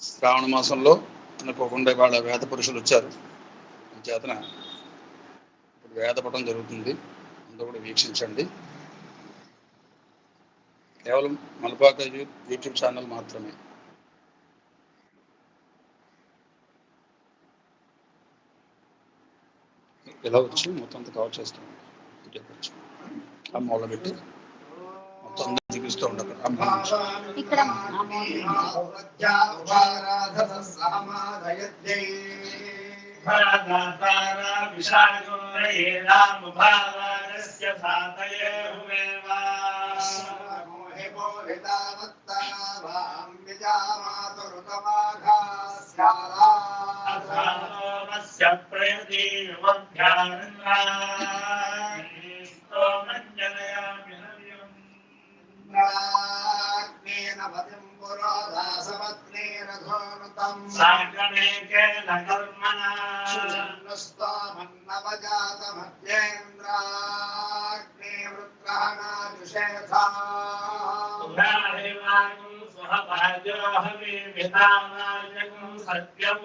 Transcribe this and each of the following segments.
శ్రావణ మాసంలో అనుకోకుండా వాళ్ళ వేద పురుషులు వచ్చారు. చేతన ఇప్పుడు వేదపటం జరుగుతుంది. అందరూ కూడా వీక్షించండి. కేవలం మలపాక యూట్యూబ్ ఛానల్ మాత్రమే. ఇలా వచ్చి మొత్తం అంతా కవర్ చేస్తాం. ఆ మూల పెట్టి మొత్తం అందరూ చూపిస్తూ ఉండదు. ఇక్కడ సాగమేకేన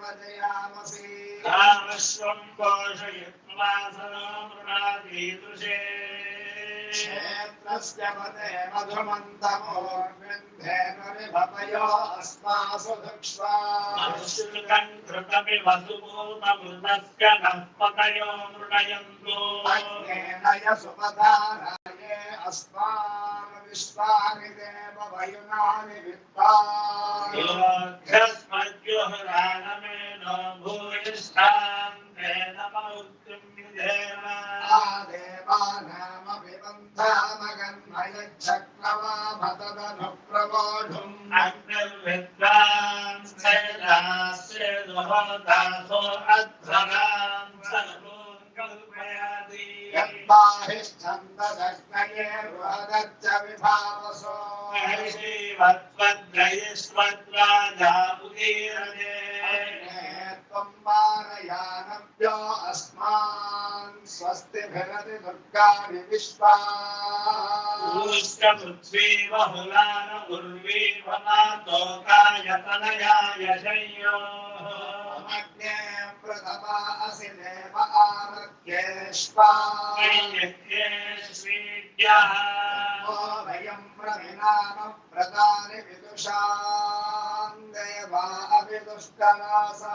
प्रवर्धयामसे विश्वं पोषयित्वा सनोदीदृशे क्षेत्रस्य पदे मधुमन्तमोर्विन्धेनुरिभवयो अस्मासु మధుమంతమోర్వింధేనురిభవయో అస్మాసు దుక్ష్వా అగ్నేనయ సుపదారాయే అస్మాన్ విశ్వాని దేవ వయునాని విద్వా దేవానామభిబంధామగన్మయచక్రవా భతదను ప్రబోధుం యద్బాహిశ్చందదగ్నయే బృహదచ్చ విభావసో త్వం వారయానభ్యో అస్మాన్ స్వస్తిభిరతి దుర్గాని విశ్వా అగ్నే ప్రథమా అసి దేవ ఆరత్యేష్వా వయం ప్రవినామ ప్రదాని విదుషాం దేవా అవిదుష్టనాసా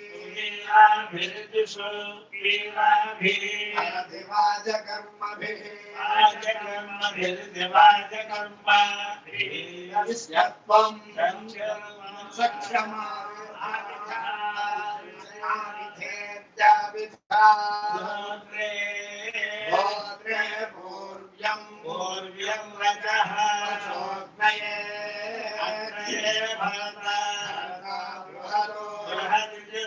कर्मभिः कर्मभिर्दिवाजकर्मभिस्यत्वं सक्षमा विधाविधाविधात्रे भोत्रे भूर्यं भूर्यं रजः सोऽग्नये अग्रे भरता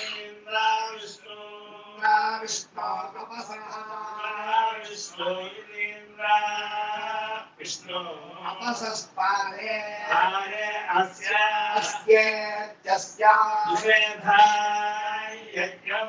విష్ణు విష్ణు విష్ణు ఇంద్ర విష్ణు తపసస్పారే హరే అస్య అస్యేత్యస్యా నిషేధాయ యజ్ఞం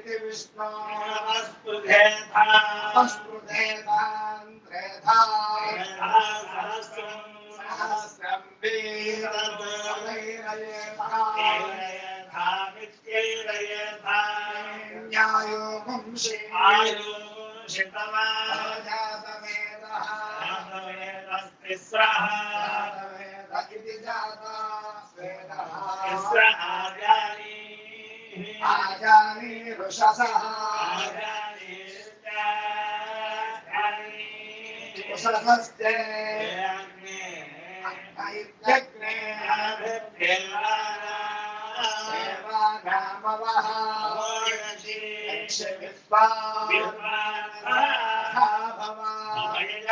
ఇది విష్ణు वर्षसः कुशलस्ते इत्यग्ने देवानामवः विश्वा भवाय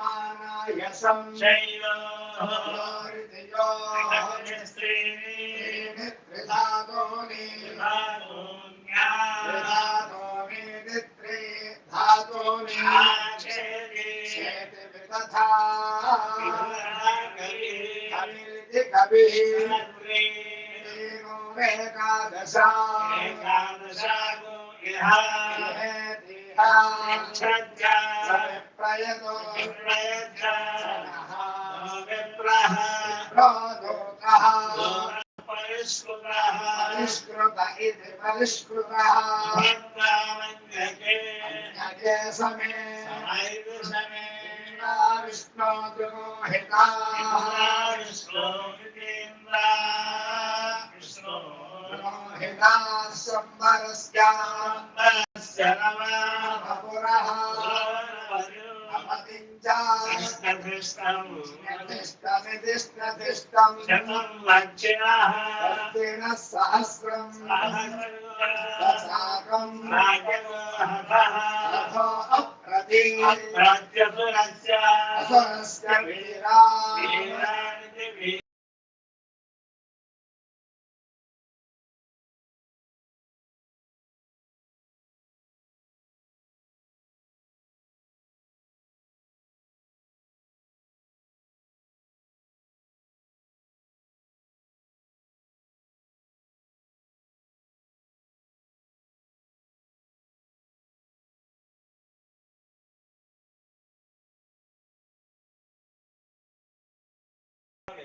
मानाय संशयो ప్రయతో ప్రోదోకః పరిష్కృత ఇది పరిష్కృతः అన్యకే సమే విష్ణు ద్రోహితా ద్రోహితా సంవరస్య అపురః राज्यसुरस्य स्वस्य वीरा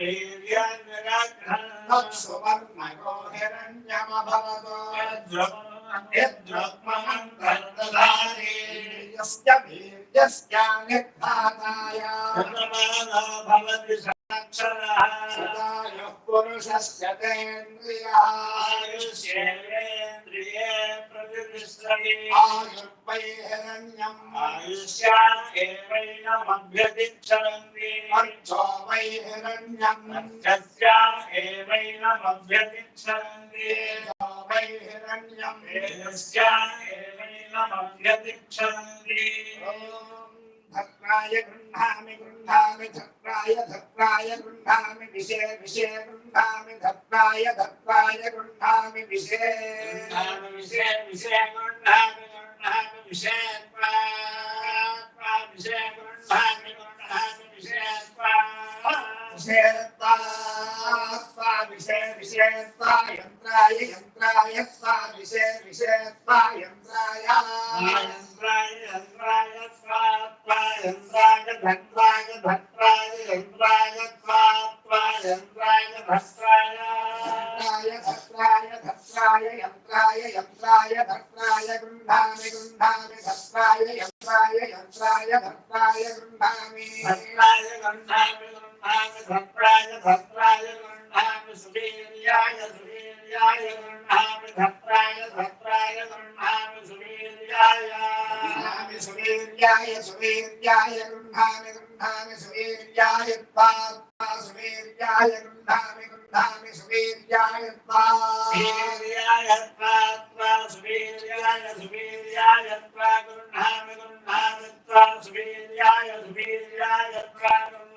వీరజతా యద్బ్రహ్మో భవతః వర్ణస్య వా అభిషిచ్యమానస్యాపః తత్సువర్ణగో హిరణ్యమభవతో యద్బ్రహ్మమంత్రదధారి యస్య వీర్యస్య నిర్ధాతాయ సదాయుః పురుషస్య తేంద్రియः ఆయుర్వై హిరణ్యం అర్జో వై హిరణ్యం తేజో వై హిరణ్యం ఓం धत्राय गृह्णामि गृह्णामि धत्राय धत्राय गृह्णामि विषे विषे गृह्णामि धत्राय धत्राय गृह्णामि विषे विषय विषय गृह्णामि गृह्णामि विषयत्वा विषय गृह्णामि गृह्णामि विषयत्वा विषयत्वा त्वा विषय विषयत्वा यन्त्राय यन्त्राय त्वा विषय विषयत्वा यन्त्राय यन्त्राय यन्त्राय त्वा त्वा यन्त्राय धत्वाय धत्वाय यन्त्राय त्वा त्वा यन्त्राय धत्वाय यन्त्राय धत्राय धत्राय यन्त्राय यन्त्राय धत्राय गृह्णामि गृह्णामि धत्राय यन्त्राय यन्त्राय धत्राय गृह्णामि भद्राय गन्धामि गन्धामि भद्राय भद्राय गन्धामि सुवीर्याय सुवीर्याय गन्धामि भद्राय भद्राय गन्धामि सुवीर्याय गृह्णामि सुवीर्याय सुवीर्याय गृह्णामि गृह्णामि सुवीर्याय त्वा त्वा सुवीर्याय गृह्णामि गृह्णामि सुवीर्याय त्वा सुवीर्याय त्वा त्वा सुवीर्याय सुवीर्याय त्वा गन्धामि गन्धामि त्वा सुवीर्याय सुवीर्याय त्वा गन्धामि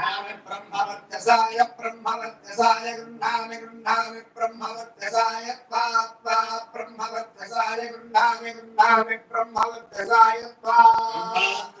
गृह्णामि ब्रह्मवत्यसाय ब्रह्मवत्यसाय गृह्णामि गृह्णामि ब्रह्मवत्यसाय त्वा। त्वा ब्रह्मवत्यसाय गृह्णामि गृह्णामि ब्रह्मवत्यसाय ब्रह्मा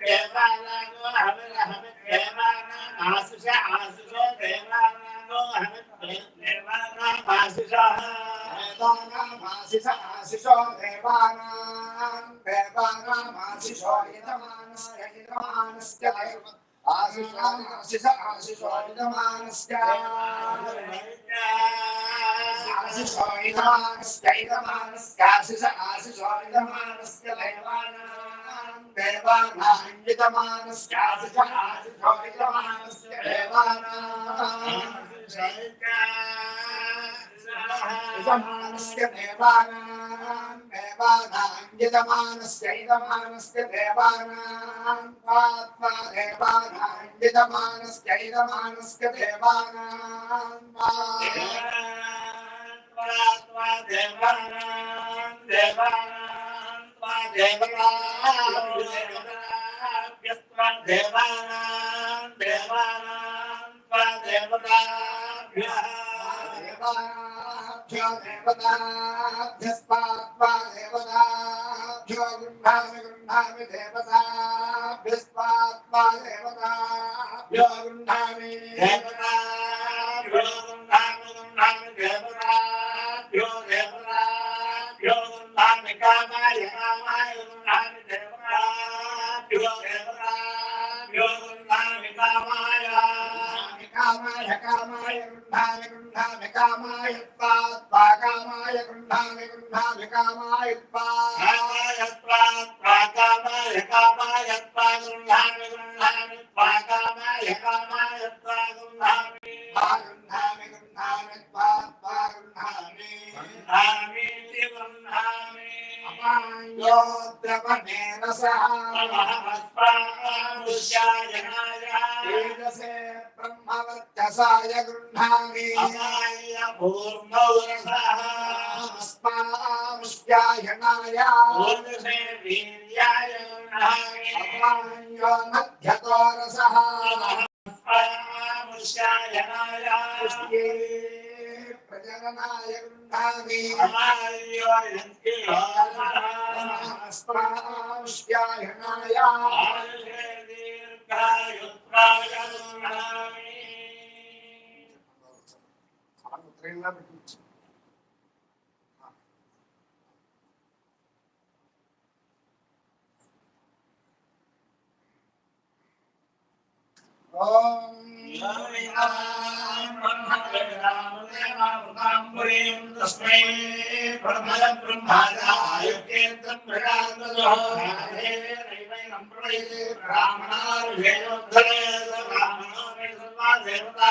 దేవానాగో హమద హమ దేవానా ఆసుష ఆసుషో దేవానాగో హమ దేవానా ఆసుష దేవానా ఆసుష ఆసుషో దేవానా దేవానా ఆసుషో యతమానస్ యతమానస్ ఆసుష ఆసుష ఆసుషో आशिषो यजमानस्य देवानां यजमानस्य देवानां देवानां यजमानस्य यजमानस्य देवानां त्वा देवानां దేవానాం దేవానాం త్వ దేవతాభ్యః దేవానాభ్యో దేవతాభ్యస్వా త్వ దేవతాభ్యో గృహ్ణామి గృహ్ణామి దేవతాభ్యస్వా త్వ దేవతాభ్యో గృహ్ణామి దేవతా కామాయ కామాయ గృహామి గృహామి కామాయ త్వా కామాయ గృహామి గృహామి కామాయ త్వాయ త్వా కామాయ కామాయ గృహామి గృహామి కామాయ కామాయ గృహామి గృహామి గృహామి గృహామి గృహామి గృహామి అపాయోద్రవణేన సహ బ్రహ్మవర్చస రసాయ గృహామి పూర్ణోరసాయ మధ్యతోరస ప్రజనాయ గృహామి స్వాయ దీర్ఘాయు ప్రాయ గృహామి प्रेरणा भेटू ब्रह्मकृतामृताम्बुरीं तस्मै ब्रह्मजब्रह्मादायुक्तेन्द्रमृगान्तजोनैवैनं प्रणयते ब्राह्मणार्भेयोद्धरे ब्राह्मणो देवता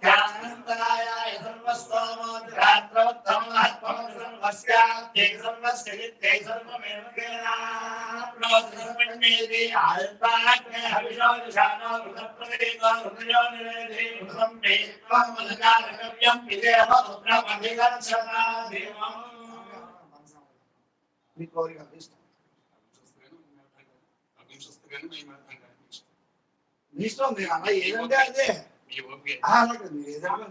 ्यानन्तरायाय सर्वस्तोमोद्रात्रवत्तमहत्त्वमसर्वस्याद्यै सर्वस्यैत्यै सर्वमेव केनाप्नोतिसर्वण्येति आयुर्वाग्ने हविषोदिशानो हृतप्रदेको हृदयो निवेदे हृतं मे त्वमधिकारकव्यं विदेह पुत्रमधिकर्षणा देवम् మీ కోరిక ఇష్టం మీ ఇష్టం మీరు అన్న ఏదంటే అదే ఓకే అలాగే మీరు ఏదంటే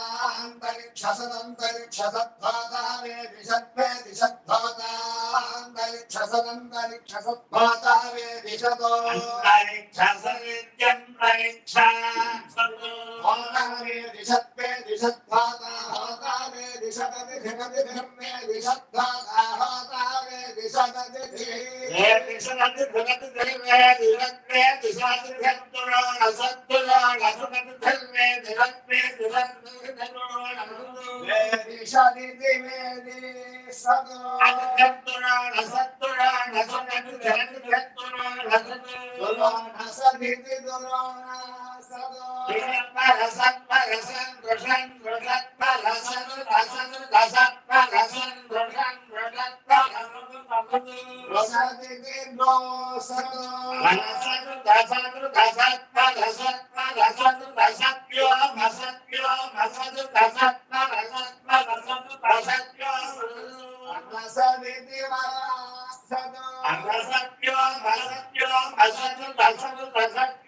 అది మీకే. ఓం హంసస్సుతి సచ్చుతి సత్థగోస హంసస్సుతి సచ్చుతి ಸದೋ సత్థగోస హంసస్సుతి Tasang.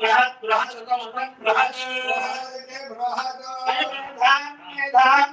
बृहत् बृहत् बृहत् बृहत्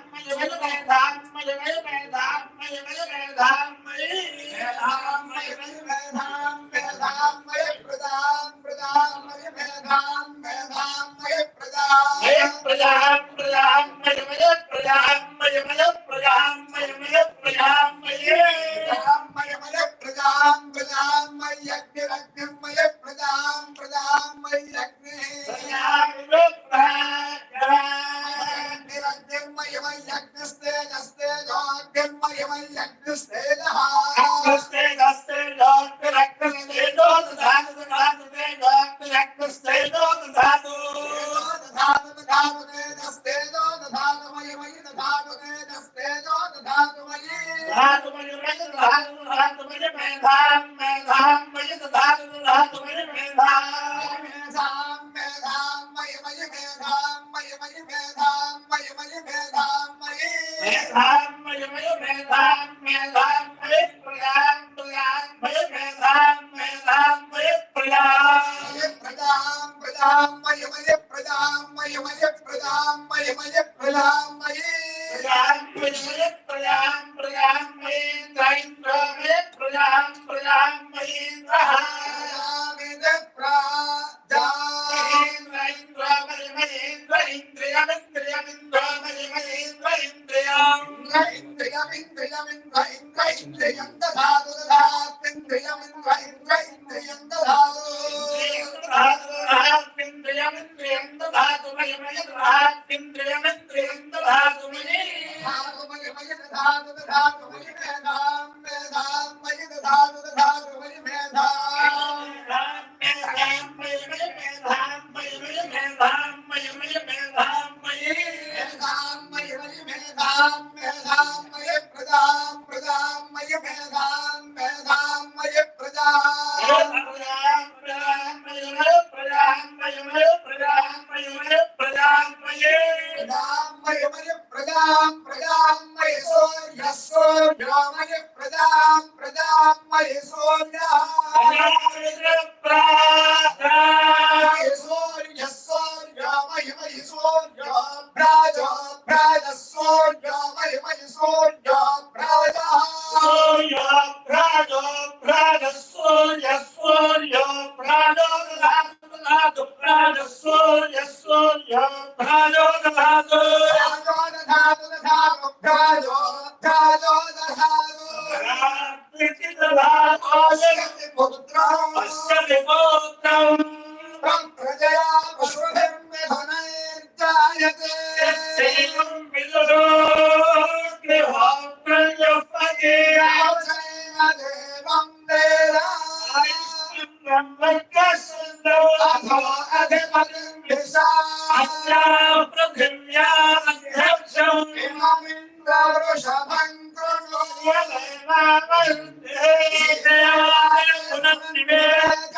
పునర్నివేద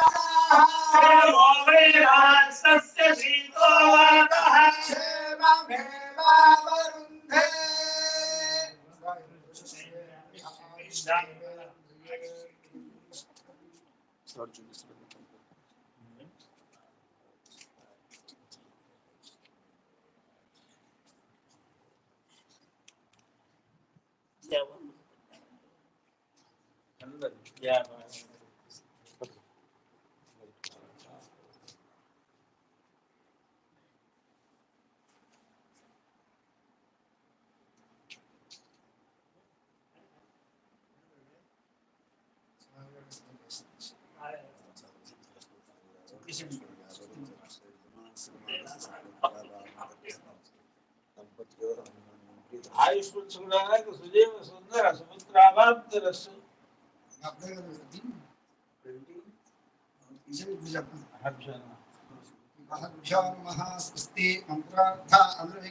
ఆయుష్మృత్సురాలకు సుజీవ సుందర సుమిత్రావాంతరస్సు మహాస్వస్తి మంత్రార్థ అందరూ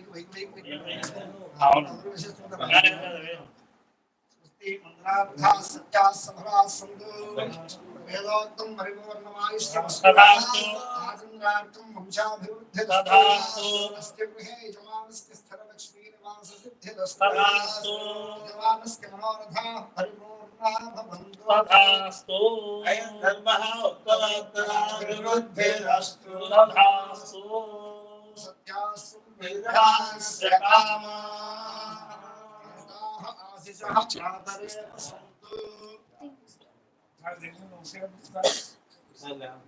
స్వస్తి మంత్రార్థ సత్యా సంభవా సంతో వేదోక్తం పరిపూర్ణమాయుష్యమస్తు తథాస్తు. ఆచంద్రార్థం వంశాభివృద్ధి తథాస్తు. అస్య గృహే యజమానస్య స్థిరలక్ష్మీ నివాస సిద్ధిరస్తు తథాస్తు. యజమానస్య మనోరథాః పరిపూర్ణా భవంతు తథాస్తు అయం ధర్మః ఉత్తరోత్తరాభివృద్ధిరస్తు తథాస్తు సత్యాసు విధానస్య కామా ఆశిషః ప్రాతరే సంతు Selam.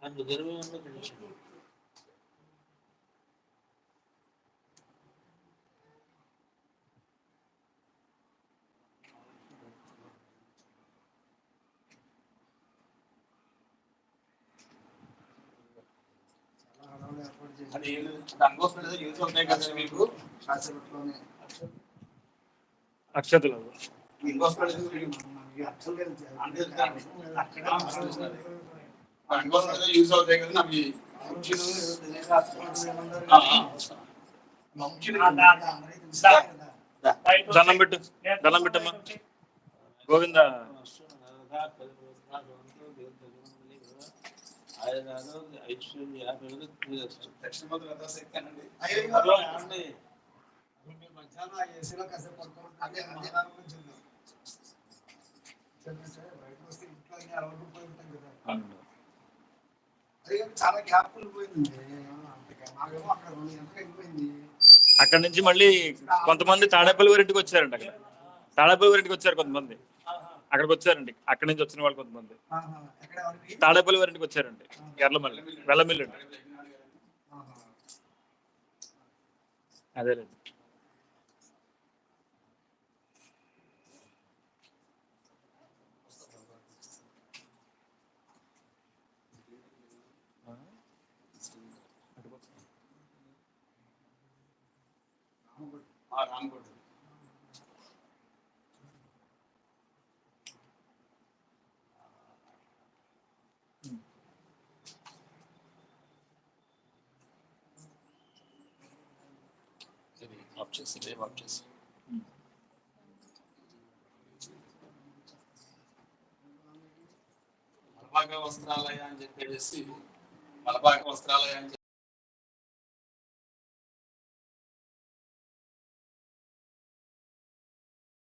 Hem de derim hem de derim. Use అవుతాయి కదా మీకు? అక్షతలు. యూజ్ అవుతాయి కదా. దండం పెట్టు. దండం పెట్టమ్మా. గోవింద. చాలా పోయింది నాకేమో అక్కడ రెండు అయిపోయింది అక్కడ నుంచి మళ్ళీ కొంతమంది తాడేపల్లి వారింటికి వచ్చారంట అక్కడ. తాడేపల్లి వారింటికి వచ్చారు కొంతమంది. అక్కడికి వచ్చారండి. అక్కడి నుంచి వచ్చిన వాళ్ళు కొంతమంది? తాడేపల్లి వారింటికి వచ్చారండి. ఎర్లమల్లి వెల్లమిల్లి. అదేలేండి. ఆ, చేసి రేపు ఆఫ్ చేసి. మలబాగ వస్త్రాలయ అని చెప్పేసి మలబాగ వస్త్రాలయ అని